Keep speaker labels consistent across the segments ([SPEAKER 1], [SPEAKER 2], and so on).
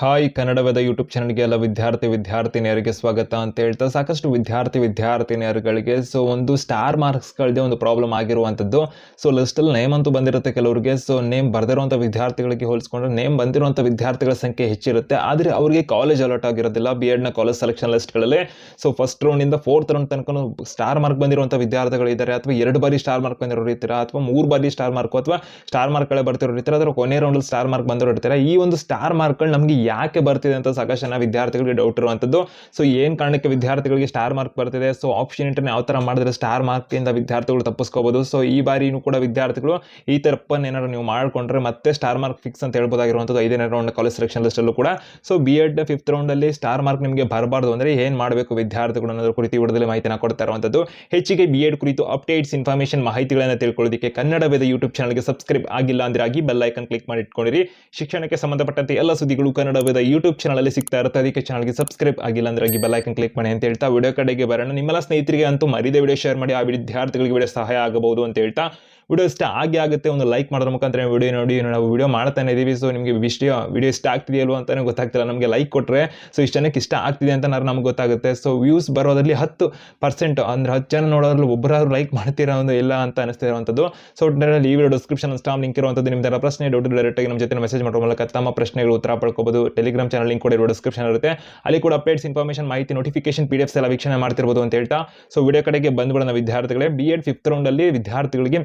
[SPEAKER 1] Hi ಕನ್ನಡವಾದ YouTube ಚಾನಲ್ಗೆ ಎಲ್ಲ ವಿದ್ಯಾರ್ಥಿ ವಿದ್ಯಾರ್ಥಿನಿಯರಿಗೆ ಸ್ವಾಗತ ಅಂತ ಹೇಳ್ತಾ ಸಾಕಷ್ಟು ವಿದ್ಯಾರ್ಥಿ ವಿದ್ಯಾರ್ಥಿನಿಯರುಗಳಿಗೆ ಸೊ ಒಂದು ಸ್ಟಾರ್ ಮಾರ್ಕ್ಸ್ಗಳದೇ ಒಂದು ಪ್ರಾಬ್ಲಮ್ ಆಗಿರುವಂಥದ್ದು. ಸೊ ಲಿಸ್ಟಲ್ಲಿ ನೇಮ್ ಅಂತೂ ಬಂದಿರುತ್ತೆ ಕೆಲವರಿಗೆ. ಸೊ ನೇಮ್ ಬರೆದಿರುವಂಥ ವಿದ್ಯಾರ್ಥಿಗಳಿಗೆ ಹೋಲಿಸ್ಕೊಂಡ್ರೆ ನೇಮ್ ಬಂದಿರುವಂಥ ವಿದ್ಯಾರ್ಥಿಗಳ ಸಂಖ್ಯೆ ಹೆಚ್ಚಿರುತ್ತೆ. ಆದರೆ ಅವರಿಗೆ ಕಾಲೇಜ್ ಅಲಾಟ್ ಆಗಿರೋದಿಲ್ಲ ಬಿ ಎಡ್ನ ಕಾಲೇಜ್ ಸೆಲೆಕ್ಷನ್ ಲಿಸ್ಟ್ಗಳಲ್ಲಿ ಸೊ ಫಸ್ಟ್ ರೌಂಡಿಂದ ಫೋರ್ತ್ ರೌಂಡ್ ತನಕ ಸ್ಟಾರ್ ಮಾರ್ಕ್ ಬಂದಿರುವಂಥ ವಿದ್ಯಾರ್ಥಿಗಳಿದ್ದಾರೆ ಅಥವಾ ಎರಡು ಬಾರಿ ಸ್ಟಾರ್ ಮಾರ್ಕ್ ಬಂದಿರೋರು ಇರ್ತೀರಾ, ಅಥವಾ ಮೂರು ಬಾರಿ ಸ್ಟಾರ್ ಮಾರ್ಕ್ ಅಥವಾ ಸ್ಟಾರ್ ಮಾರ್ಕ್ಗಳೇ ಬರ್ತಿರೋ ಇರ್ತಾರೆ ಅದರ ಕೊನೆ ರೌಂಡಲ್ಲಿ ಸ್ಟಾರ್ ಮಾರ್ಕ್ ಬಂದಿರೋ ಇರ್ತಾರೆ, ಈ ಒಂದು ಸ್ಟಾರ್ ಮಾರ್ಕ್ಗಳು ನಮಗೆ ಯಾಕೆ ಬರ್ತಿದೆ ಅಂತ ಸಾಕಷ್ಟು ಜನ ವಿದ್ಯಾರ್ಥಿಗಳಿಗೆ ಡೌಟ್ ಇರುವಂಥದ್ದು. ಸೊ ಏನು ಕಾರಣಕ್ಕೆ ವಿದ್ಯಾರ್ಥಿಗಳಿಗೆ ಸ್ಟಾರ್ ಮಾರ್ಕ್ ಬರ್ತಿದೆ? ಸೊ ಆಪ್ಷನ್ ಇಂಟರ್ನ ಯಾವ ಥರ ಮಾಡಿದ್ರೆ ಸ್ಟಾರ್ ಮಾರ್ಕಿಂದ ವಿದ್ಯಾರ್ಥಿಗಳು ತಪ್ಪಿಸ್ಕೋಬೋದು? ಸೊ ಈ ಬಾರಿನೂ ಕೂಡ ವಿದ್ಯಾರ್ಥಿಗಳು ಈ ತಪ್ಪನ್ನು ಏನಾದ್ರು ನೀವು ಮಾಡ್ಕೊಂಡ್ರೆ ಮತ್ತೆ ಸ್ಟಾರ್ ಮಾರ್ಕ್ ಫಿಕ್ಸ್ ಅಂತ ಹೇಳ್ಬೋದಾಗಿರುವಂಥದ್ದು ಐದನೇ ರೌಂಡ್ ಕಾಲೇಜ್ ಸೆಲೆಕ್ಷನ್ ಲಿಸ್ಟಲ್ಲೂ ಕೂಡ. ಸೊ ಬಿ ಎಡ್ ಫಿಫ್ತ್ ರೌಂಡಲ್ಲಿ ಸ್ಟಾರ್ ಮಾರ್ಕ್ ನಿಮಗೆ ಬರಬಾರ್ದು ಅಂದರೆ ಏನು ಮಾಡಬೇಕು ವಿದ್ಯಾರ್ಥಿಗಳು ಅನ್ನೋದ್ರ ಕುರಿತು ವಿಡಿಯೋದಲ್ಲಿ ಮಾಹಿತಿನ ಕೊಡ್ತಾ ಇರುವಂಥದ್ದು. ಹೆಚ್ಚಿಗೆ ಬಿ ಎಡ್ ಕುರಿತು ಅಪ್ಡೇಟ್ಸ್ ಇನ್ಫಾರ್ಮೇಷನ್ ಮಾಹಿತಿಗಳನ್ನು ತಿಳ್ಕೊಳ್ಳೋದಕ್ಕೆ ಕನ್ನಡ ವೇದ ಯೂಟ್ಯೂಬ್ ಚಾನಲ್ಗೆ ಸಬ್ಸ್ಕ್ರೈಬ್ ಆಗಿಲ್ಲ ಅಂದ್ರೆ ಆಗಿ ಬೆಲ್ ಐಕನ್ ಕ್ಲಿಕ್ ಮಾಡಿ ಇಟ್ಕೊಂಡಿರಿ. ಶಿಕ್ಷಣಕ್ಕೆ ಸಂಬಂಧಪಟ್ಟಂತೆ ಎಲ್ಲ ಸುದ್ದಿಗಳು ಕನ್ನಡ ವಿಧ ಯೂಟ್ಯೂಬ್ ಚಾನಲಲ್ಲಿ ಸಿಗ್ತಾ ಇರುತ್ತೆ. ಅದಕ್ಕೆ ಚಾನಲ್ಗೆ ಸಬ್ಸ್ಕ್ರೈಬ್ ಆಗಿಲ್ಲ ಅಂದ್ರೆ ಆಗಿ ಬೆಲ್ ಐಕನ್ ಕ್ಲಿಕ್ ಮಾಡಿ ಅಂತ ಹೇಳ್ತಾ ವಿಡಿಯೋ ಕಡೆಗೆ ಬರೋಣ. ನಿಮ್ಮೆಲ್ಲ ಸ್ನೇಹಿತರಿಗೆ ಅಂತೂ ಮರಿದೇ ವಿಡಿಯೋ ಶೇರ್ ಮಾಡಿ. ಆ ವಿದ್ಯಾರ್ಥಿಗಳಿಗೆ ವಿಡಿಯೋ ಸಹಾಯ ಆಗಬಹುದು ಅಂತ ಹೇಳ್ತಾ ವಿಡಿಯೋ ಇಷ್ಟ ಆಗಿ ಆಗುತ್ತೆ, ಒಂದು ಲೈಕ್ ಮಾಡೋದ್ರ ಮುಖಾಂತರ ವಿಡಿಯೋ ನೋಡಿ ನಾವು ವಿಡಿಯೋ ಮಾಡ್ತಾನೆ ಇದ್ದೀವಿ ಸೊ ನಿಮಗೆ ಇಷ್ಟ ವಿಡಿಯೋ ಇಷ್ಟ ಆಗ್ತಿದೆಯಲ್ವ ಅಂತಾನೆ ಗೊತ್ತಾಗ್ತಿಲ್ಲ. ನಮಗೆ ಲೈಕ್ ಕೊಟ್ಟರೆ ಸೊ ಇಷ್ಟು ಜನಕ್ಕೆ ಇಷ್ಟ ಆಗ್ತಿದೆ ಅಂತ ನಮ್ಗೆ ಗೊತ್ತಾಗುತ್ತೆ. ಸೊ ವ್ಯೂಸ್ ಬರೋದ್ರಲ್ಲಿ ಹತ್ತು ಪರ್ಸೆಂಟ್ ಅಂದ್ರೆ ಹತ್ತು ಜನ ನೋಡೋದ್ರಲ್ಲಿ ಒಬ್ಬರಾದ್ರು ಲೈಕ್ ಮಾಡ್ತೀರಾ ಒಂದು ಇಲ್ಲ ಅಂತ ಅನಿಸ್ತಾ ಇರುವಂಥದ್ದು. ಸೊ ಒಟ್ಟಿನಲ್ಲಿ ಈ ವಿಡಿಯೋ ಡಿಸ್ಕ್ರಿಪ್ಷನ್ ಸ್ಟಾಮ್ ಲಿಂಕ್ ಇರುವಂಥದ್ದು. ನಿಮ್ದೆಲ್ಲ ಪ್ರಶ್ನೆ ಡೌಟ್ ಡೈರೆಕ್ಟಾಗಿ ನಮ್ಮ ಜೊತೆ ಮೆಸೇಜ್ ಮಾಡೋ ಮೂಲಕ ತಮ್ಮ ಪ್ರಶ್ನೆಗಳು ಉತ್ತರ ಪಡ್ಕೋಬಹುದು ಟೆಲಿಗ್ರಾಮ್ ಚಾನಲ್ ಲಿಂಕ್ ಕೂಡ ಇರೋ ಡಿಸ್ಕ್ರಿಪ್ಷನ್ ಇರುತ್ತೆ. ಅಲ್ಲಿ ಕೂಡ ಅಪ್ಡೇಟ್ಸ್ ಇನ್ಫಾರ್ಮೇಷನ್ ಮಾಹಿತಿ ನೋಟಿಫಿಕೇಶನ್ ಪಿ ಡಿ ವೀಕ್ಷಣೆ ಮಾಡ್ತಿರ್ಬೋದು ಅಂತ ಹೇಳ್ತಾ. ಸೊ ವಿಡಿಯೋ ಕಡೆಗೆ ಬಂದ್ಬಿಡೋಣ ವಿದ್ಯಾರ್ಥಿಗಳೇ. ಬಿ ಎಡ್ ಫಿಫ್ತ್ ರೌಂಡಲ್ಲಿ ವಿದ್ಯಾರ್ಥಿಗಳಿಗೆ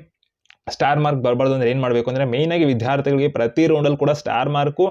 [SPEAKER 1] ಸ್ಟಾರ್ ಮಾರ್ಕ್ ಬರಬಾರ್ದು ಅಂದ್ರೆ ಏನು ಮಾಡಬೇಕು ಅಂದರೆ ಮೇಯ್ನಾಗಿ ವಿದ್ಯಾರ್ಥಿಗಳಿಗೆ ಪ್ರತಿ ರೌಂಡಲ್ಲಿ ಕೂಡ ಸ್ಟಾರ್ ಮಾರ್ಕು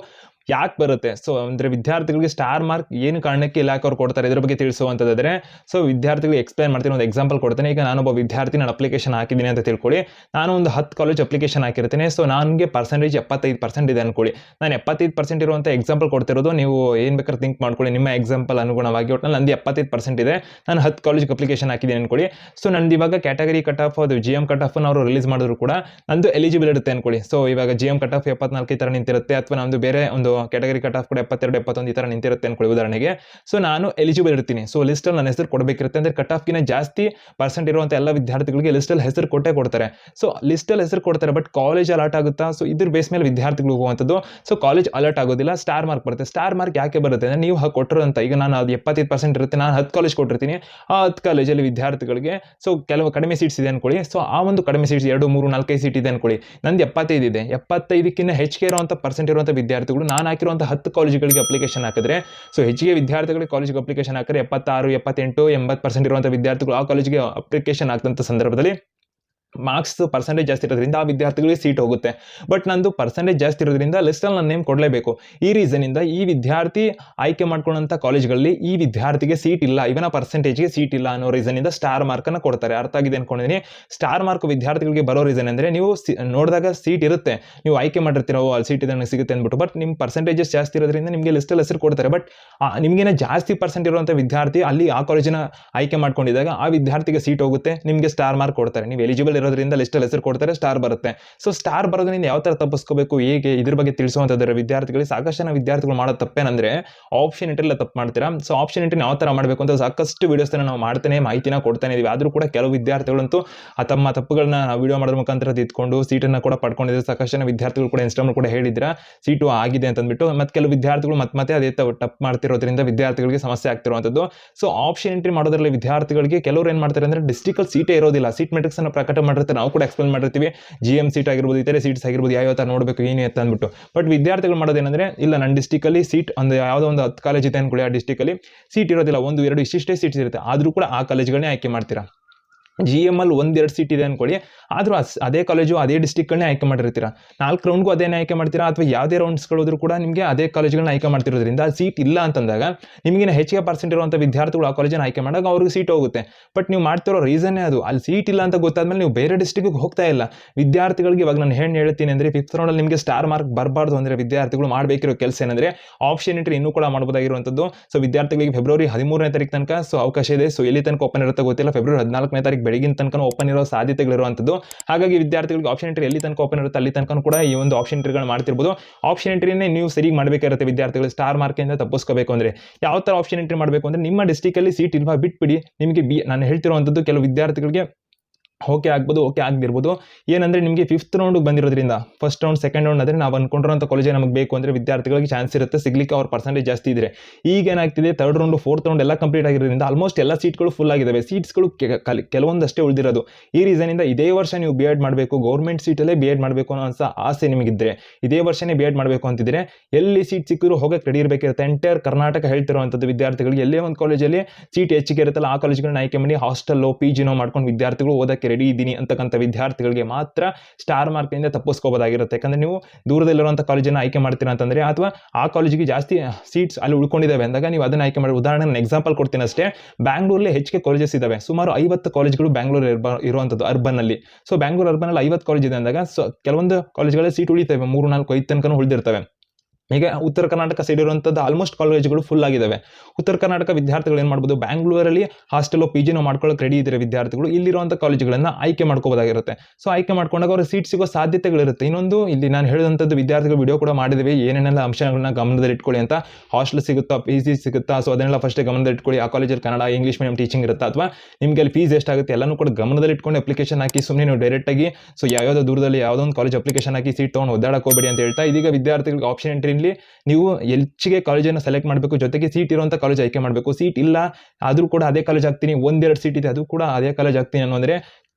[SPEAKER 1] ಯಾಕೆ ಬರುತ್ತೆ? ಸೊ ಅಂದರೆ ವಿದ್ಯಾರ್ಥಿಗಳಿಗೆ ಸ್ಟಾರ್ ಮಾರ್ಕ್ ಏನು ಕಾರಣಕ್ಕೆ ಇಲಾಖೆ ಅವ್ರು ಕೊಡ್ತಾರೆ? ಇದ್ರ ಬಗ್ಗೆ ತಿಳಿಸುವಂಥದ್ದಾದರೆ ಸೊ ವಿದ್ಯಾರ್ಥಿಗಳಿಗೆ ಎಕ್ಸ್ಪ್ಲೈನ್ ಮಾಡ್ತೀನಿ, ಒಂದು ಎಕ್ಸಾಂಪಲ್ ಕೊಡ್ತೇನೆ. ಈಗ ನಾನೊಬ್ಬ ವಿದ್ಯಾರ್ಥಿ ನಾನು ಅಪ್ಲಿಕೇಶನ್ ಹಾಕಿದ್ದೀನಿ ಅಂತ ತಿಳ್ಕೊಳ್ಳಿ. ನಾನು ಒಂದು ಹತ್ತು ಕಾಲೇಜ್ ಅಪ್ಲಿಕೇಶನ್ ಹಾಕಿರ್ತೀನಿ. ಸೊ ನನಗೆ ಪರ್ಸೆಂಟೇಜ್ ಎಪ್ಪತ್ತೈದು ಪರ್ಸೆಂಟ್ ಇದೆ ಅನ್ಕೊಳ್ಳಿ. ನಾನು ಎಪ್ಪತ್ತೈದು ಪರ್ಸೆಂಟ್ ಇರುವಂಥ ಎಕ್ಸಾಂಪಲ್ ಕೊಡ್ತಿರೋದು, ನೀವು ಏನು ಬೇಕಾದ್ರೆ ಥಿಂಕ್ ಮಾಡ್ಕೊಳ್ಳಿ. ನಿಮ್ಮ ಎಕ್ಸಾಂಪಲ್ ಅನುಗುಣವಾಗಿ ಒಟ್ಟಿನಲ್ಲಿ ನಂದು ಎಪ್ಪತ್ತೈದು ಪರ್ಸೆಂಟ್ ಇದೆ. ನಾನು ಹತ್ತು ಕಾಲೇಜ್ಗೆ ಅಪ್ಲಿಕೇಶನ್ ಹಾಕಿದ್ದೀನಿ ಅನ್ಕೊಳ್ಳಿ. ಸೊ ನಂದು ಇವಾಗ ಕ್ಯಾಟಗರಿ ಕಟ್ ಆಫ್ ಅದು ಜಿ ಎಂ ಕಟ್ ಆಫ್ ಅವರು ರಿಲೀಸ್ ಮಾಡಿದ್ರು ಕೂಡ ನಂದು ಎಲಿಜಿಬಲ್ ಇರುತ್ತೆ ಅನ್ಕೊಳ್ಳಿ. ಸೊ ಇವಾಗ ಜಿ ಎಂ ಕಟ್ ಆಫ್ ಎಪ್ಪತ್ನಾಲ್ಕು ಥರ ನಿಂತಿರುತ್ತೆ, ಅಥವಾ ನಮ್ಮದು ಬೇರೆ ಒಂದು ಕ್ಯಾಟಗರಿ ಕಟ್ ಆಫ್ ಕೂಡ ಎಪ್ಪತ್ತೆರಡು, ಎಪ್ಪತ್ತೊಂದು ಈ ಥರ ನಿಂತಿರುತ್ತೆ ಅನ್ಕೊಳ್ಳಿ ಉದಾಹರಣೆಗೆ. ಸೊ ನಾನು ಎಲಿಜಿಬಲ್ ಇರ್ತೀನಿ. ಸೊ ಲಿಸ್ಟಲ್ಲಿ ನನ್ನ ಹೆಸರು ಕೊಡಬೇಕಿರುತ್ತೆ. ಅಂದರೆ ಕಟ್ ಆಫ್ಗಿನ ಜಾಸ್ತಿ ಪರ್ಸೆಂಟ್ ಇರುವಂಥ ಎಲ್ಲ ವಿದ್ಯಾರ್ಥಿಗಳಿಗೆ ಲಿಸ್ಟಲ್ಲಿ ಹೆಸರು ಕೊಟ್ಟೇ ಕೊಡ್ತಾರೆ. ಸೊ ಲಿಸ್ಟಲ್ಲಿ ಹೆಸರು ಕೊಡ್ತಾರೆ ಬಟ್ ಕಾಲೇಜ್ ಅಲರ್ಟ್ ಆಗುತ್ತಾ? ಸೊ ಇದ್ರ ಬೇಸ್ ಮೇಲೆ ವಿದ್ಯಾರ್ಥಿಗಳು ಹೋಗುವಂಥದ್ದು. ಸೊ ಕಾಲೇಜ್ ಅಲರ್ಟ್ ಆಗೋದಿಲ್ಲ ಸ್ಟಾರ್ ಮಾರ್ಕ್ ಬರುತ್ತೆ. ಸ್ಟಾರ್ ಮಾರ್ಕ್ ಯಾಕೆ ಬರುತ್ತೆ? ಅಂದರೆ ನೀವು ಕೊಟ್ಟಿರೋಂಥ ಈಗ ನಾನು ಅದು ಎಪ್ಪತ್ತೈದು ಪರ್ಸೆಂಟ್ ಇರುತ್ತೆ, ನಾನು ಹತ್ತು ಕಾಲೇಜ್ ಕೊಟ್ಟಿರ್ತೀನಿ. ಆ ಹತ್ತು ಕಾಲೇಜಲ್ಲಿ ವಿದ್ಯಾರ್ಥಿಗಳಿಗೆ ಸೊ ಕೆಲವು ಕಡಿಮೆ ಸೀಟ್ಸ್ ಇದೆ ಅನ್ಕೊಳ್ಳಿ. ಸೊ ಆ ಒಂದು ಕಡಿಮೆ ಸೀಟ್ಸ್ ಎರಡು, ಮೂರು, ನಾಲ್ಕೈದು ಸೀಟ್ ಇದೆ ಅನ್ಕೊಳ್ಳಿ. ನಂದು ಎಪ್ಪತ್ತೈದು ಇದೆ. ಎಪ್ಪತ್ತೈದಕ್ಕಿಂತ ಹೆಚ್ಚಿಗೆ ಇರುವಂಥ ಪರ್ಸೆಂಟ್ ಇರುವಂಥ ವಿದ್ಯಾರ್ಥಿಗಳು ನಾನು ಹಾಕಿರುವಂಥ ಹತ್ತು ಕಾಲೇಜುಗಳಿಗೆ ಅಪ್ಲಿಕೇಶನ್ ಹಾಕಿದ್ರೆ ಸೊ ಹೆಚ್ಚಿಗೆ ವಿದ್ಯಾರ್ಥಿಗಳಿಗೆ ಕಾಲೇಜಿಗೆ ಅಪ್ಲಿಕೇಶನ್ ಹಾಕಿದ್ರೆ ಎಪ್ಪತ್ತಾರು, ಎಪ್ಪತ್ತೆಂಟು, ಎಂಬತ್ತು ಪರ್ಸೆಂಟ್ ಇರುವಂಥ ವಿದ್ಯಾರ್ಥಿಗಳು ಆ ಕಾಲೇಜಿಗೆ ಅಪ್ಲಿಕೇಶನ್ ಹಾಕಿದಂಥ ಸಂದರ್ಭದಲ್ಲಿ ಮಾರ್ಕ್ಸ್ ಪರ್ಸೆಂಟೇಜ್ ಜಾಸ್ತಿ ಇರೋದ್ರಿಂದ ಆ ವಿದ್ಯಾರ್ಥಿಗಳಿಗೆ ಸೀಟ್ ಹೋಗುತ್ತೆ. ಬಟ್ ನಂದು ಪರ್ಸೆಂಟೇಜ್ ಜಾಸ್ತಿ ಇರೋದ್ರಿಂದ ಲಿಸ್ಟಲ್ಲಿ ನನ್ನ ನೇಮ್ ಕೊಡಲೇಬೇಕು. ಈ ರೀಸನಿಂದ ಈ ವಿದ್ಯಾರ್ಥಿ ಆಯ್ಕೆ ಮಾಡ್ಕೊಂಡಂಥ ಕಾಲೇಜ್ಗಳಲ್ಲಿ ಈ ವಿದ್ಯಾರ್ಥಿಗೆ ಸೀಟ್ ಇಲ್ಲ, ಇವನ ಪರ್ಸೆಂಟೇಜ್ಗೆ ಸೀಟ್ ಇಲ್ಲ ಅನ್ನೋ ರೀಸನಿಂದ ಸ್ಟಾರ್ ಮಾರ್ಕನ್ನು ಕೊಡ್ತಾರೆ. ಅರ್ಥ ಆಗಿದೆ ಅಂದ್ಕೊಂಡಿದ್ದೀನಿ ಸ್ಟಾರ್ ಮಾರ್ಕ್ ವಿದ್ಯಾರ್ಥಿಗಳಿಗೆ ಬರೋ ರೀಸನ್ ಅಂದರೆ ನೀವು ನೋಡಿದಾಗ ಸೀಟ್ ಇರುತ್ತೆ. ನೀವು ಆಯ್ಕೆ ಮಾಡಿರ್ತೀರೋ, ಅಲ್ಲಿ ಸೀಟ್ ಇದೆ ನನಗೆ ಸಿಗುತ್ತೆ ಅಂದ್ಬಿಟ್ಟು. ಬಟ್ ನಿಮ್ಮ ಪರ್ಸೆಂಟೇಜಸ್ ಜಾಸ್ತಿ ಇರೋದ್ರಿಂದ ನಿಮಗೆ ಲಿಸ್ಟಲ್ಲಿ ಹೆಸರು ಕೊಡ್ತಾರೆ. ಬಟ್ ನಿಮಗೇನೆ ಜಾಸ್ತಿ ಪರ್ಸೆಂಟ್ ಇರುವಂಥ ವಿದ್ಯಾರ್ಥಿ ಅಲ್ಲಿ ಆ ಕಾಲೇಜಿನ ಆಯ್ಕೆ ಮಾಡ್ಕೊಂಡಿದ್ದಾಗ ಆ ವಿದ್ಯಾರ್ಥಿಗೆ ಸೀಟ್ ಹೋಗುತ್ತೆ, ನಿಮಗೆ ಸ್ಟಾರ್ ಮಾರ್ಕ್ ಕೊಡ್ತಾರೆ. ನೀವು ಎಲಿಜಿಬಲ್ ಇರೋದ್ರಿಂದ ಲಿಸ್ಟಲ್ಲಿ ಹೆಸರು ಕೊಡ್ತಾರೆ ಸ್ಟಾರ್ ಬರುತ್ತೆ. ಸೊ ಸ್ಟಾರ್ ಬರೋದ್ರಿಂದ ಯಾವ ಥರ ತಪ್ಪಿಸ್ಕೋಬೇಕು, ಹೇಗೆ, ಇದ್ರ ಬಗ್ಗೆ ತಿಳಿಸುವಂಥದ್ದು ವಿದ್ಯಾರ್ಥಿಗಳಿಗೆ ಸಾಕಷ್ಟು ಜನ ವಿದ್ಯಾರ್ಥಿಗಳು ಮಾಡೋ ತಪ್ಪೇನಂದ್ರೆ ಆಪ್ಷನ್ ಇಂಟರ್ಲ್ಲ ತಪ್ಪು ಮಾಡ್ತೀರಾ. ಸೊ ಆಪ್ಷನ್ ಇಂಟರ್ ಯಾವ ಥರ ಮಾಡಬೇಕು ಅಂತ ಸಾಕಷ್ಟು ವೀಡಿಯೋಸ್ನ ನಾವು ಮಾಡ್ತಾನೆ, ಮಾಹಿತಿನ ಕೊಡ್ತಾನೆ ಇದೀವಿ. ಆದರೂ ಕೂಡ ಕೆಲವು ವಿದ್ಯಾರ್ಥಿಗಳಂತೂ ತಮ್ಮ ತಪ್ಪುಗಳನ್ನ ವಿಡಿಯೋ ಮಾಡೋದ್ರ ಮುಖಾಂತರ ತಿದ್ಕೊಂಡು ಸೀಟನ್ನು ಕೂಡ ಪಡ್ಕೊಂಡಿದ್ರೆ ಸಾಕಷ್ಟು ಜನ ವಿದ್ಯಾರ್ಥಿಗಳು ಕೂಡ ಇನ್ಸ್ಟಾಮ್ ಕೂಡ ಹೇಳಿದ್ರ ಸೀಟು ಆಗಿದೆ ಅಂತಂದ್ಬಿಟ್ಟು, ಮತ್ತೆ ಕೆಲವು ವಿದ್ಯಾರ್ಥಿಗಳು ಮತ್ತೆ ಮತ್ತೆ ಅದೇ ತಪ್ಪು ಮಾಡ್ತಿರೋದ್ರಿಂದ ವಿದ್ಯಾರ್ಥಿಗಳಿಗೆ ಸಮಸ್ಯೆ ಆಗ್ತಿರುವಂಥದ್ದು. ಸೊ ಆಪ್ಷನ್ ಎಂಟ್ರಿ ಮಾಡೋದ್ರಲ್ಲಿ ವಿದ್ಯಾರ್ಥಿಗಳಿಗೆ ಕೆಲವರು ಏನು ಮಾಡ್ತಾರೆ ಅಂದರೆ ಡಿಸ್ಟಿಕಲ್ ಸೀಟೇ ಇರೋದಿಲ್ಲ. ಸೀಟ್ ಮೆಟ್ರಿಕ್ಸ್ ಅನ್ನು ಪ್ರಕಟ ಮಾಡಿರ್ತಾರೆ ನಾವು ಕೂಡ ಎಕ್ಸ್ಪ್ಲೇನ್ ಮಾಡಿರ್ತೀವಿ. ಜಿ ಎಂ ಸೀಟ್ ಆಗಿರ್ಬೋದು, ಇತರೆ ಸೀಟ್ಸ್ ಆಗಿರ್ಬೋದು, ಯಾವ ಥರ ನೋಡಬೇಕು, ಏನು ಅಂತ ಅಂದ್ಬಿಟ್ಟು. ಬಟ್ ವಿದ್ಯಾರ್ಥಿಗಳು ಮಾಡೋದೇನೆಂದರೆ ಇಲ್ಲ ನನ್ನ ಡಿಸ್ಟಿಕಲ್ಲಿ ಸೀಟ್ ಒಂದು ಯಾವುದೋ ಒಂದು ಹತ್ತು ಕಾಲೇಜ್ ಇದೆ ಅಂದ್ಕೊಳ್ಳಿ ಆ ಡಿಸ್ಟಿಕಲ್ಲಿ ಸೀಟ್ ಇರೋದಿಲ್ಲ, ಒಂದು, ಎರಡು ಇಷ್ಟಿಷ್ಟೇ ಸೀಟ್ಸ್ ಇರುತ್ತೆ. ಆದರೂ ಕೂಡ ಆ ಕಾಲೇಜ್ಗಳನ್ನೇ ಆಯ್ಕೆ ಮಾಡ್ತೀರಾ? ಜಿ ಎಂ ಅಲ್ಲಿ ಒಂದೆರಡು ಸೀಟ್ ಇದೆ ಅನ್ಕೊಳ್ಳಿ. ಆದರೂ ಅದೇ ಕಾಲೇಜು ಅದೇ ಡಿಸ್ಟಿಕ್ಗಳನ್ನೇ ಆಯ್ಕೆ ಮಾಡಿರ್ತೀರಾ? ನಾಲ್ಕು ರೌಂಡ್ಗೂ ಅದೇನೇ ಆಯ್ಕೆ ಮಾಡ್ತೀರಾ? ಅಥವಾ ಯಾವುದೇ ರೌಂಡ್ಸ್ಗಳೋದ್ರೂ ಕೂಡ ನಿಮಗೆ ಅದೇ ಕಾಲೇಜ್ಗಳನ್ನ ಆಯ್ಕೆ ಮಾಡ್ತಿರೋದ್ರಿಂದ ಸೀಟ್ ಇಲ್ಲ ಅಂತಂದಾಗ ನಿಮಗಿನ ಹೆಚ್ಚಿಗೆ ಪರ್ಸೆಂಟ್ ಇರುವಂಥ ವಿದ್ಯಾರ್ಥಿಗಳು ಆ ಕಾಲೇಜನ್ನು ಆಯ್ಕೆ ಮಾಡಾಗ ಅವ್ರಿಗೆ ಸೀಟ್ ಹೋಗುತ್ತೆ. ಬಟ್ ನೀವು ಮಾಡ್ತಿರೋ ರೀಸನ್ನೇ ಅದು. ಅಲ್ಲಿ ಸೀಟ್ ಇಲ್ಲ ಅಂತ ಗೊತ್ತಾದ್ಮೇಲೆ ನೀವು ಬೇರೆ ಡಿಸ್ಟಿಕ್ಗೆ ಹೋಗ್ತಾ ಇಲ್ಲ. ವಿದ್ಯಾರ್ಥಿಗಳಿಗೆ ಇವಾಗ ನಾನು ಏನು ಹೇಳ್ತೀನಿ ಅಂದರೆ ಫಿಫ್ತ್ ರೌಂಡಲ್ಲಿ ನಿಮಗೆ ಸ್ಟಾರ್ ಮಾರ್ಕ್ ಬರಬಾರ್ದು ಅಂದರೆ ವಿದ್ಯಾರ್ಥಿಗಳು ಮಾಡಬೇಕಿರೋ ಕೆಲಸ ಏನಂದರೆ ಆಪ್ಷನ್ ಎಂಟ್ರಿ ಇನ್ನೂ ಕೂಡ ಮಾಡ್ಬೋದಾಗಿರುವಂಥದ್ದು. ಸೊ ವಿದ್ಯಾರ್ಥಿಗಳಿಗೆ ಫೆಬ್ರವರಿ ಹದಿಮೂರನೇ ತಾರೀಕು ತನಕ ಸೊ ಅವಕಾಶ ಇದೆ. ಸೊ ಎಲ್ಲಿ ತನಕ ಓಪನ್ ಇರುತ್ತೆ ಗೊತ್ತಿಲ್ಲ. ಫೆಬ್ರವರಿ ಹದಿನಾಲ್ಕನೇ ತಾರೀಕು ಬೆಳಗಿನ ತನಕ ಓಪನ್ ಇರೋ ಸಾಧ್ಯತೆಗಳಿರುವಂಥದ್ದು. ಹಾಗಾಗಿ ವಿದ್ಯಾರ್ಥಿಗಳಿಗೆ ಆಪ್ಷನ್ ಎಂಟ್ರಿ ಎಲ್ಲಿ ತನಕ ಓಪನ್ ಇರುತ್ತೆ ಅಲ್ಲಿ ತನಕ ಕೂಡ ಈ ಒಂದು ಆಪ್ಷನ್ ಎಂಟ್ರಿಗಳು ಮಾಡ್ತಿರ್ಬೋದು. ಆಪ್ಷನ್ ಎಂಟ್ರಿನೇ ನೀವು ಸರಿ ಮಾಡಬೇಕಾಗಿರುತ್ತೆ ವಿದ್ಯಾರ್ಥಿಗಳು ಸ್ಟಾರ್ ಮಾರ್ಕಿಂದ ತಪ್ಪಿಸ್ಕೋಬೇಕು ಅಂದರೆ. ಯಾವ ಥರ ಆಪ್ಷನ್ ಎಂಟ್ರಿ ಮಾಡಬೇಕು ಅಂದರೆ ನಿಮ್ಮ ಡಿಸ್ಟಿಕಲ್ಲಿ ಸೀಟ್ ಇಲ್ವಾ ಬಿಟ್ಬಿಡಿ. ನಿಮಗೆ ಬಿ ನಾನು ಹೇಳ್ತಿರುವಂಥದ್ದು ಕೆಲವು ವಿದ್ಯಾರ್ಥಿಗಳಿಗೆ ಓಕೆ ಆಗ್ಬೋದು ಓಕೆ ಆಗದಿರ್ಬೋದು. ಏನಂದರೆ ನಿಮಗೆ ಫಿಫ್ತ್ ರೌಂಡ್ಗೆ ಬಂದಿರೋದ್ರಿಂದ ಫಸ್ಟ್ ರೌಂಡ್ ಸೆಕೆಂಡ್ ರೌಂಡ್ ಅಂದರೆ ನಾವು ಅಂದ್ಕೊಂಡಿರೋಂಥ ಕಾಲೇಜೇ ನಮಗೆ ಬೇಕು ಅಂದರೆ ವಿದ್ಯಾರ್ಥಿಗಳಿಗೆ ಚಾನ್ಸ್ ಇರುತ್ತೆ, ಸಿಗ್ಲಿಕ್ಕೆ ಅವ್ರ ಪರ್ಸೆಂಟೇಜ್ ಜಾಸ್ತಿ ಇದ್ರೆ. ಈಗ ಏನಾಗ್ತಿದೆ ತರ್ಡ್ ರೌಂಡ್ ಫೋರ್ತ್ ರೌಂಡ್ ಎಲ್ಲ ಕಂಪ್ಲೀಟ್ ಆಗಿರೋದ್ರಿಂದ ಆಲ್ಮೋಸ್ಟ್ ಎಲ್ಲ ಸೀಟ್ಗಳು ಫುಲ್ ಆಗಿದ್ದಾವೆ ಸೀಟ್ಸ್ಗಳು ಕೆಲವೊಂದಷ್ಟೇ ಉಳಿದಿರೋದು. ಈ ರೀಸನಿಂದ ಇದೇ ವರ್ಷ ನೀವು ಬಿ ಎಡ್ ಮಾಡಬೇಕು ಗೌರ್ಮೆಂಟ್ ಸೀಟಲ್ಲೇ ಬಿ ಎಡ್ ಮಾಡಬೇಕು ಅನ್ನೋ ಆಸೆ ನಿಮಗಿದ್ರೆ, ಇದೇ ವರ್ಷನೇ ಬಿ ಎಡ್ ಮಾಡಬೇಕು ಅಂತಿದ್ರೆ, ಎಲ್ಲಿ ಸೀಟ್ ಸಿಕ್ಕಿದ್ರು ಹೋಗಕ್ಕೆ ರೆಡಿ ಇರಬೇಕಿರುತ್ತೆ. ಎಂಟೈರ್ ಕರ್ನಾಟಕ ಹೇಳ್ತಿರುವಂಥದ್ದು ವಿದ್ಯಾರ್ಥಿಗಳಿಗೆ, ಎಲ್ಲೇ ಒಂದು ಕಾಲೇಜಲ್ಲಿ ಸೀಟ್ ಹೆಚ್ಚಿಗೆ ಇರುತ್ತಲ್ಲ, ಆ ಕಾಲೇಜ್ಗಳನ್ನ ಆಯ್ಕೆ ಮಾಡಿ ಹಾಸ್ಟೆಲ್ಲೋ ಪಿ ಜಿನೋ ಮಾಡ್ಕೊಂಡು ವಿದ್ಯಾರ್ಥಿಗಳು ಓದಕ್ಕೆ ರೆಡಿ ಇದ್ದೀನಿ ಅಂತಕ್ಕಂಥ ವಿದ್ಯಾರ್ಥಿಗಳಿಗೆ ಮಾತ್ರ ಸ್ಟಾರ್ ಮಾರ್ಕ್ನಿಂದ ತಪ್ಪಿಸ್ಕೋಬೋದಾಗಿರುತ್ತೆ. ಯಾಕಂದ್ರೆ ನೀವು ದೂರದಲ್ಲಿರುವಂಥ ಕಾಲೇಜನ್ನು ಆಯ್ಕೆ ಮಾಡ್ತೀರಾ ಅಂತಂದರೆ ಅಥವಾ ಆ ಕಾಲೇಜಿಗೆ ಜಾಸ್ತಿ ಸೀಟ್ಸ್ ಅಲ್ಲಿ ಉಳ್ಕೊಂಡಿದ್ದಾವೆ ಅಂದಾಗ ನೀವು ಅದನ್ನು ಆಯ್ಕೆ ಮಾಡಿ ಉದಾಹರಣೆ ನಾನು ಎಕ್ಸಾಂಪಲ್ ಕೊಡ್ತೀನಿ ಅಷ್ಟೇ. ಬ್ಯಾಂಗ್ಳೂರಲ್ಲಿ ಹೆಚ್ಚಿಗೆ ಕಾಲೇಜಸ್ ಇದ್ದಾವೆ ಸುಮಾರು ಐವತ್ತು ಕಾಲೇಜ್ಗಳು ಬ್ಯಾಂಗ್ಳೂರ್ ಇರುವಂಥದ್ದು ಅರ್ಬನ್ನಲ್ಲಿ ಸೊ ಬ್ಯಾಂಗ್ಳೂರ್ ಅರ್ಬನಲ್ಲಿ ಐವತ್ತು ಕಾಲೇಜ್ ಇದೆ ಅಂದಾಗ ಸೊ, ಕೆಲವೊಂದು ಕಾಲೇಜ್ಗಳಲ್ಲಿ ಸೀಟ್ ಉಳಿತವೆ. ಮೂರು ನಾಲ್ಕು ಐದು ತನಕ ಉಳಿದಿರ್ತವೆ. ಈಗ ಉತ್ತರ ಕರ್ನಾಟಕ ಸೈಡ್ ಇರುವಂಥದ್ದು ಆಲ್ಮೋಸ್ಟ್ ಕಾಲೇಜ್ಗಳು ಫುಲ್ ಆಗಿದ್ದಾವೆ ಉತ್ತರ ಕರ್ನಾಟಕ ವಿದ್ಯಾರ್ಥಿಗಳು ಏನು ಮಾಡ್ಬೋದು? ಬ್ಯಾಂಗ್ಳೂರಲ್ಲಿ ಹಾಸ್ಟೆಲೋ ಪಿ ಜಿನೋ ಮಾಡ್ಕೊಳ್ಳೋಕೆ ರೆಡಿ ಇದ್ದಾರೆ ವಿದ್ಯಾರ್ಥಿಗಳು? ಇಲ್ಲಿರುವಂಥ ಕಾಲೇಜುಗಳನ್ನು ಆಯ್ಕೆ ಮಾಡ್ಕೋಬೋದಾಗಿರುತ್ತೆ. ಸೊ ಆಯ್ಕೆ ಮಾಡ್ಕೊಂಡಾಗ ಅವ್ರ ಸೀಟ್ ಸಿಗೋ ಸಾಧ್ಯತೆಗಳಿರುತ್ತೆ. ಇನ್ನೊಂದು, ಇಲ್ಲಿ ನಾನು ಹೇಳಿದಂಥದ್ದು ವಿದ್ಯಾರ್ಥಿಗಳು ವಿಡಿಯೋ ಕೂಡ ಮಾಡಿದ್ವಿ. ಏನೇನೆಲ್ಲ ಅಂಶಗಳನ್ನ ಗಮನದಲ್ಲಿ ಇಟ್ಕೊಳ್ಳಿ ಅಂತ. ಹಾಸ್ಟೆಲ್ ಸಿಗುತ್ತಾ ಪಿ ಜಿ ಸಿಗುತ್ತಾ ಸೊ ಅದನ್ನೆಲ್ಲ ಫಸ್ಟ್ ಗಮನದಲ್ಲಿ ಇಟ್ಕೊಳ್ಳಿ. ಆ ಕಾಲೇಜಲ್ಲಿ ಕನ್ನಡ ಇಂಗ್ಲೀಷ್ ಮೀಡಿಯಂ ಟೀಚಿಂಗ್ ಇರುತ್ತಾ? ಅಥವಾ ನಿಮಗೆ ಅಲ್ಲಿ ಫೀಸ್ ಎಷ್ಟಾಗುತ್ತೆ ಎಲ್ಲನೂ ಕೂಡ ಗಮನದಲ್ಲಿ ಇಟ್ಕೊಂಡು ಅಪ್ಲಿಕೇಶನ್ ಹಾಕಿ ಸುಮ್ಮನೆ ನೀವು ಡೈರೆಕ್ಟಾಗಿ ಸೊ ಯಾವುದೋ ದೂರದಲ್ಲಿ ಯಾವುದೋ ಒಂದು ಕಾಲೇಜ್ ಅಪ್ಲಿಕೇಶನ್ ಹಾಕಿ ಸೀಟ್ ತೊಗೊಂಡು ಒದ್ದಾಡಕ್ಕೆ ಹೋಗಬೇಡಿ ಅಂತ ಹೇಳ್ತಾ ಇದೀಗ ವಿದ್ಯಾರ್ಥಿಗಳಿಗೆ ಆಪ್ಷನ್ ಎಂಟ್ರಿಲಿ ನೀವು ಹೆಚ್ಚಿಗೆ ಕಾಲೇಜನ್ನು ಸೆಲೆಕ್ಟ್ ಮಾಡಬೇಕು, ಜೊತೆಗೆ ಸೀಟ್ ಇರುವಂಥ ಕಾಲೇಜ್ ಆಯ್ಕೆ ಮಾಡಬೇಕು. ಸೀಟ್ ಇಲ್ಲ, ಆದರೂ ಕೂಡ ಅದೇ ಕಾಲೇಜ್ ಆಗ್ತೀನಿ, ಒಂದೆರಡು ಸೀಟ್ ಇದೆ ಅದು ಕೂಡ ಅದೇ ಕಾಲೇಜ್ ಆಗ್ತೀನಿ ಅನ್ನೋದ್ರೆ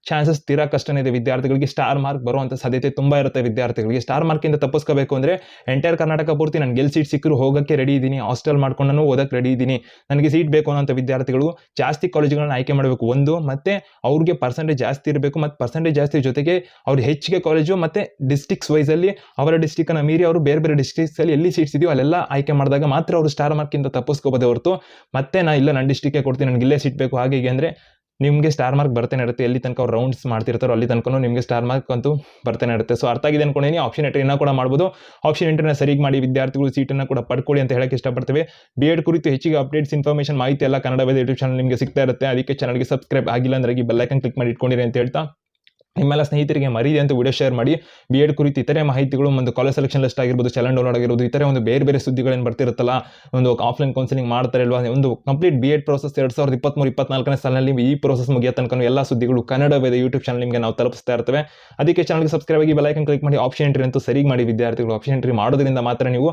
[SPEAKER 1] ಚಾನ್ಸಸ್ ತೀರಾ ಕಷ್ಟನೇ ಇದೆ. ವಿದ್ಯಾರ್ಥಿಗಳಿಗೆ ಸ್ಟಾರ್ ಮಾರ್ಕ್ ಬರುವಂಥ ಸಾಧ್ಯತೆ ತುಂಬ ಇರುತ್ತೆ ವಿದ್ಯಾರ್ಥಿಗಳಿಗೆ. ಸ್ಟಾರ್ ಮಾರ್ಕಿಂದ ತಪ್ಪಿಸ್ಕೋಬೇಕು ಅಂದರೆ ಎಂಟೈರ್ ಕರ್ನಾಟಕ ಪೂರ್ತಿ ನಾನು ಗೆಲ್ ಸೀಟ್ ಸಿಕ್ಕರು ಹೋಗೋಕ್ಕೆ ರೆಡಿ ಇದ್ದೀನಿ. ಹಾಸ್ಟೆಲ್ ಮಾಡ್ಕೊಂಡು ಓದಕ್ಕೆ ರೆಡಿ ಇದ್ದೀನಿ. ನನಗೆ ಸೀಟ್ ಬೇಕು ಅನ್ನೋಂಥ ವಿದ್ಯಾರ್ಥಿಗಳು ಜಾಸ್ತಿ ಕಾಲೇಜುಗಳನ್ನ ಆಯ್ಕೆ ಮಾಡಬೇಕು. ಒಂದು ಮತ್ತು ಅವ್ರಿಗೆ ಪರ್ಸೆಂಟೇಜ್ ಜಾಸ್ತಿ ಇರಬೇಕು. ಮತ್ತು ಪರ್ಸೆಂಟೇಜ್ ಜಾಸ್ತಿ ಜೊತೆಗೆ ಅವ್ರು ಹೆಚ್ಚಿಗೆ ಕಾಲೇಜು ಮತ್ತು ಡಿಸ್ಟಿಕ್ಸ್ ವೈಸಲ್ಲಿ ಅವರ ಡಿಸ್ಟಿಕನ್ನು ಮೀರಿ ಅವರು ಬೇರೆ ಬೇರೆ ಡಿಸ್ಟ್ರಿಕ್ಸಲ್ಲಿ ಎಲ್ಲಿ ಸೀಟ್ಸ್ ಇದೆಯೋ ಅಲ್ಲೆಲ್ಲ ಆಯ್ಕೆ ಮಾಡಿದಾಗ ಮಾತ್ರ ಅವರು ಸ್ಟಾರ್ ಮಾರ್ಕಿಂದ ತಪ್ಪಿಸ್ಕೋಬೋದೇ ಹೊರತು ಮತ್ತೆ ನಾ ಇಲ್ಲ ನನ್ನ ಡಿಸ್ಟಿಕ್ಗೆ ಕೊಡ್ತೀನಿ, ನನಗೆ ಇಲ್ಲೇ ಸೀಟ್ ಬೇಕು. ಹೀಗೆ ಅಂದರೆ ನಿಮಗೆ ಸ್ಟಾರ್ ಮಾರ್ಕ್ ಬರ್ತಾನೆ ಇರುತ್ತೆ, ಎಲ್ಲಿ ತನಕ ಅವ್ರು ರೌಂಡ್ಸ್ ಮಾಡ್ತಿರ್ತಾರೋ ಅಲ್ಲಿ ತನಕ ನಿಮಗೆ ಸ್ಟಾರ್ ಮಾರ್ಕ್ ಅಂತೂ ಬರ್ತಾನೆ ಇರುತ್ತೆ. ಸೊ ಅರ್ಥ ಆಗಿದೆ ಅನ್ಕೊಂಡಿನಿ ಆಪ್ಷನ್ ಎಂಟ್ರಿನ ಕೂಡ ಮಾಡ್ಬೋದು. ಆಪ್ಷನ್ ಎಂಟ್ರಿನ ಸರಿಗೆ ಮಾಡಿ ವಿದ್ಯಾರ್ಥಿಗಳು ಸೀಟನ್ನು ಕೂಡ ಪಡ್ಕೊಳ್ಳಿ ಅಂತ ಹೇಳಕ್ಕೆ ಇಷ್ಟಪಡ್ತೇವೆ. ಬಿ ಎಡ್ ಕುರಿತು ಹೆಚ್ಚಿಗೆ ಅಪ್ಡೇಟ್ಸ್ ಇನ್ಫಾರ್ಮೇಷನ್ ಮಾಹಿತಿ ಎಲ್ಲ ಕನ್ನಡ ಯೂಟ್ಯೂಬ್ ಚಾನಲ್ ನಿಮಗೆ ಸಿಗ್ತಾ ಇರುತ್ತೆ. ಅದಕ್ಕೆ ಚಾನಲ್ಗೆ ಸಬ್ಸ್ಕ್ರೈಬ್ ಆಗಿಲ್ಲ ಅಂದ್ರೆ ಬೆಲ್ಲೈಕನ್ ಕ್ಲಿಕ್ ಮಾಡಿ ಇಟ್ಕೊಂಡಿರಿ ಅಂತ ಹೇಳ್ತಾ ನಿಮ್ಮೆಲ್ಲ ಸ್ನೇಹಿತರಿಗೆ ಮರೀದೆ ಅಂತ ವಿಡಿಯೋ ಶೇರ್ ಮಾಡಿ ಬಿ ಎಡ್ ಕುರಿತು ಇತರೆ ಮಾಹಿತಿಗಳು ಒಂದು ಕಾಲೇಜ್ ಸೆಲೆಕ್ಷನ್ ಲಿಸ್ಟ್ ಆಗಿರ್ಬೋದು ಚಲನ್ ಡೌನ್ಲೋಡ್ ಆಗಿರ್ಬೋದು, ಇತರೆ ಒಂದು ಬೇರೆ ಬೇರೆ ಸುದ್ದಿಗಳೇನು ಬರ್ತಿರುತ್ತಲ್ಲ, ಒಂದು ಆಫ್ಲೈನ್ ಕೌನ್ಸಿಲಿಂಗ್ ಮಾಡ್ತಾರೆ ಅಲ್ವಾ, ಒಂದು ಕಂಪ್ಲೀಟ್ ಬಿ ಎಡ್ ಪ್ರೋಸೆಸ್ ಎರಡು ಸಾವಿರದ ಇಪ್ಪತ್ತ್ಮೂರು ಇಪ್ಪತ್ನಾಲ್ಕನೇ ಸಾಲಿನಲ್ಲಿ ಈ ಪ್ರೋಸೆಸ್ ಮುಗಿಯ ತನಕ ಎಲ್ಲ ಸುದ್ದಿಗಳು ಕನ್ನಡ ವೇದ ಯೂಟ್ಯೂಬ್ ಚಾನಲ್ ನಿಮಗೆ ನಾವು ತಲುಪಿಸ್ತಾ ಇರ್ತೇವೆ. ಅದಕ್ಕೆ ಚಾನಲ್ಗೆ ಸಬ್ಸ್ಕ್ರೈಬ್ ಆಗಿ ಬೆಲೈಕನ್ ಕ್ಲಿಕ್ ಮಾಡಿ ಆಪ್ಷನ್ ಎಂಟ್ರಿ ಅಂತೂ ಸರಿ ಮಾಡಿ ವಿದ್ಯಾರ್ಥಿಗಳು. ಆಪ್ಷನ್ ಎಂಟ್ರಿ ಮಾಡೋದ್ರಿಂದ ಮಾತ್ರ ನೀವು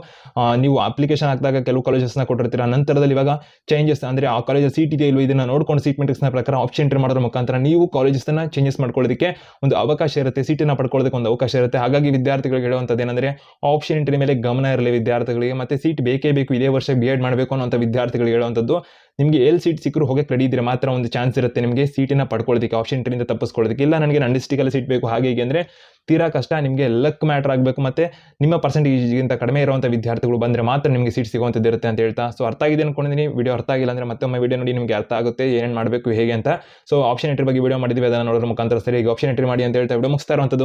[SPEAKER 1] ನೀವು ಅಪ್ಲಿಕೇಶನ್ ಹಾಕಿದಾಗ ಕೆಲವು ಕಾಲೇಜಸ್ನ ಕೊಟ್ಟಿರ್ತೀರ. ನಂತರದಲ್ಲಿ ಇವಾಗ ಚೇಂಜಸ್ ಅಂದರೆ ಆ ಕಾಲೇಜ್ ಸೀಟ್ ಇದೆಯೋ ಇಲ್ವೋ, ಇದನ್ನು ನೋಡ್ಕೊಂಡು ಸೀಟ್ ಮೆಟ್ರಿಕ್ಸ್ನ ಪ್ರಕಾರ ಆಪ್ಷನ್ ಎಂಟ್ರಿ ಮಾಡೋದ್ರ ಮುಖಾಂತರ ನೀವು ಕಾಲೇಜಸ್ನ ಚೇಂಜಸ್ ಮಾಡ್ಕೊಳ್ಳೋದಕ್ಕೆ ಒಂದು ಅವಕಾಶ ಇರುತ್ತೆ, ಸೀಟನ್ನು ಪಡ್ಕೊಳ್ಳೋದಕ್ಕೆ ಒಂದು ಅವಕಾಶ ಇರುತ್ತೆ. ಹಾಗಾಗಿ ವಿದ್ಯಾರ್ಥಿಗಳಿಗೆ ಹೇಳುವಂಥದ್ದು ಏನಂದರೆ ಆಪ್ಷನ್ ಎಂಟ್ರಿ ಮೇಲೆ ಗಮನ ಇರಲಿ ವಿದ್ಯಾರ್ಥಿಗಳಿಗೆ, ಮತ್ತು ಸೀಟ್ ಬೇಕೇ ಬೇಕು, ಇದೇ ವರ್ಷ ಬಿ ಎಡ್ ಮಾಡಬೇಕು ಅನ್ನೋಂಥ ವಿದ್ಯಾರ್ಥಿಗಳಿಗೆ ಹೇಳುವಂಥದ್ದು, ನಿಮಗೆ ಎಲ್ಲಿ ಸೀಟ್ ಸಿಕ್ಕರು ಹೋಗಕ್ಕೆ ರೆಡಿ ಇದ್ರೆ ಮಾತ್ರ ಒಂದು ಚಾನ್ಸ್ ಇರುತ್ತೆ ನಿಮಗೆ ಸೀಟನ್ನು ಪಡ್ಕೊಳ್ಳೋದಕ್ಕೆ ಆಪ್ಷನ್ ಇಂಟ್ರಿಂದ ತಪ್ಪಿಸ್ಕೊಳ್ಳೋದಕ್ಕೆ. ಇಲ್ಲ, ನನಗೆ ನನ್ನ ಡಿಸ್ಟಿಕಲ್ಲಿ ಸೀಟ್ ಬೇಕು, ಹಾಗೆ ಹೀಗೆ ಅಂದರೆ ತೀರಾ ಕಷ್ಟ, ನಿಮಗೆ ಲಕ್ ಮ್ಯಾಟ್ರ್ ಆಗಬೇಕು ಮತ್ತು ನಿಮ್ಮ ಪರ್ಸೆಂಟೇಜ್ಗಿಂತ ಕಡಿಮೆ ಇರುವಂಥ ವಿದ್ಯಾರ್ಥಿಗಳು ಬಂದರೆ ಮಾತ್ರ ನಿಮಗೆ ಸೀಟ್ ಸಿಗುವಂಥದ್ದು ಇರುತ್ತೆ ಅಂತ ಹೇಳ್ತಾ ಸೊ ಅರ್ಥ ಆಗಿದೆ ಅಂದ್ಕೊಂಡಿದ್ದೀನಿ ವಿಡಿಯೋ ಅರ್ಥ ಆಗಿಲ್ಲ ಅಂದರೆ ಮತ್ತೊಮ್ಮೆ ವಿಡಿಯೋ ನೋಡಿ ನಿಮಗೆ ಅರ್ಥ ಆಗುತ್ತೆ ಏನೇನು ಮಾಡಬೇಕು, ಹೇಗೆ ಅಂತ. ಸೊ ಆಪ್ಷನ್ ಎಂಟ್ರಿ ಬಗ್ಗೆ ವಿಡಿಯೋ ಮಾಡಿದ್ವಿ ಅದನ್ನು ನೋಡೋದ್ರ ಮುಖಾಂತರ ಸರಿ, ಈಗ ಆಪ್ಷನ್ ಎಂಟ್ರಿ ಮಾಡಿ ಅಂತ ಹೇಳ್ತಾ ವಿಡಿಯೋ ಮುಗಿಸ್ತಾ ಇರುವಂಥದ್ದು.